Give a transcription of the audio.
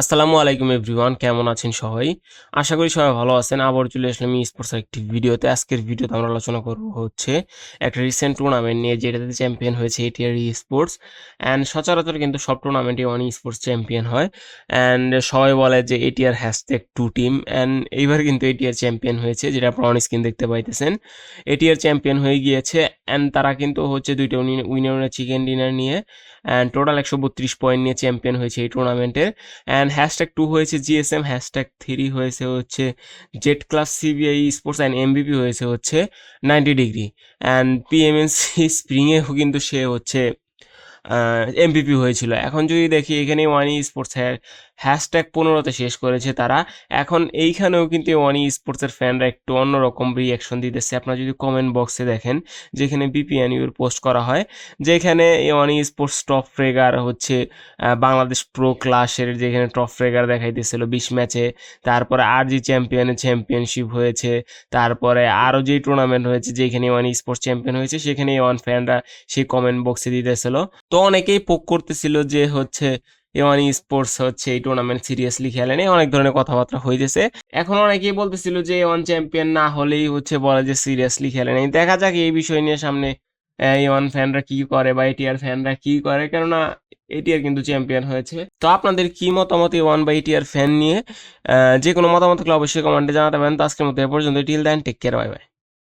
আসসালামু আলাইকুম এভরিওয়ান, কেমন আছেন সবাই? আশা করি সবাই ভালো আছেন। আবার চলে আসলাম ই স্পোর্টস একটি ভিডিওতে। আজকের ভিডিওতে আমরা আলোচনা করব হচ্ছে একটা রিসেন্ট টুর্নামেন্ট নিয়ে, যেটাতে চ্যাম্পিয়ন হয়েছে এটিআর স্পোর্টস অ্যান্ড সচরাচর কিন্তু সব টুর্নামেন্টে ই স্পোর্টস চ্যাম্পিয়ন হয়। অ্যান্ড সবাই বলে যে ATR hashtag two team and এইবার কিন্তু এটিআর চ্যাম্পিয়ন হয়েছে, যেটা আপনারা অন স্ক্রিন দেখতে পাইতেছেন। এটিআর চ্যাম্পিয়ন হয়ে গিয়েছে অ্যান্ড তারা কিন্তু হচ্ছে দুইটা উইনার উইনার চিকেন ডিনার নিয়ে অ্যান্ড টোটাল একশো বত্রিশ পয়েন্ট নিয়ে চ্যাম্পিয়ন হয়েছে এই টুর্নামেন্টের অ্যান্ড হ্যাশট্যাগ টু হয়েছে জিএসএম হ্যাশট্যাগ থ্রি হয়েছে হচ্ছে Z class CBI sports and MBP হয়েছে হচ্ছে নাইনটি ডিগ্রি অ্যান্ড পিএমএনসি স্প্রিংয়ে কিন্তু সে হচ্ছে এমবিপি হয়েছিল। এখন যদি দেখি এখানে ওয়ান ই স্পোর্টস হ্যাশট্যাগ পনেরোতে শেষ করেছে তারা। এখন এইখানেও কিন্তু ওয়ান ই স্পোর্টসের ফ্যানরা একটু অন্যরকম রিয়াকশন দিতেছে। আপনারা যদি কমেন্ট বক্সে দেখেন, যেখানে বিপিএন ইউর পোস্ট করা হয়, যেখানে one esports top fragger হচ্ছে বাংলাদেশ প্রো ক্লাসের যেখানে টপ ফ্রেগার দেখাইতেছিল বিশ ম্যাচে তারপরে আর জি চ্যাম্পিয়নের চ্যাম্পিয়নশিপ হয়েছে। তারপরে আরও যে টুর্নামেন্ট হয়েছে, যেখানে ওয়ান স্পোর্টস চ্যাম্পিয়ন হয়েছে সেখানে ওয়ান ফ্যানরা সেই কমেন্ট বক্সে দিতেছিল। অনেকেই পোক করতেছিল যে হচ্ছে এওয়ান স্পোর্টস হচ্ছে এই টুর্নামেন্ট সিরিয়াসলি খেলে নেই, অনেক ধরনের কথাবার্তা হইতেছে। এখন অনেকেই বলতেছিল যে ওয়ান চ্যাম্পিয়ন না হলেই হচ্ছে বলে যে সিরিয়াসলি খেলে নেই। দেখা যাক এই বিষয় নিয়ে সামনে ওয়ান ফ্যানরা কি করে বা এটিআর ফ্যানরা কি করে, কেননা এটিআর কিন্তু চ্যাম্পিয়ন হয়েছে। তো আপনাদের কি মতামত ওয়ান বা এটিআর ফ্যান নিয়ে? যে কোনো মতামত থাকলে অবশ্যই কমেন্টে জানাতে পারেন। তো আজকের মতো এ পর্যন্ত till then take care bye bye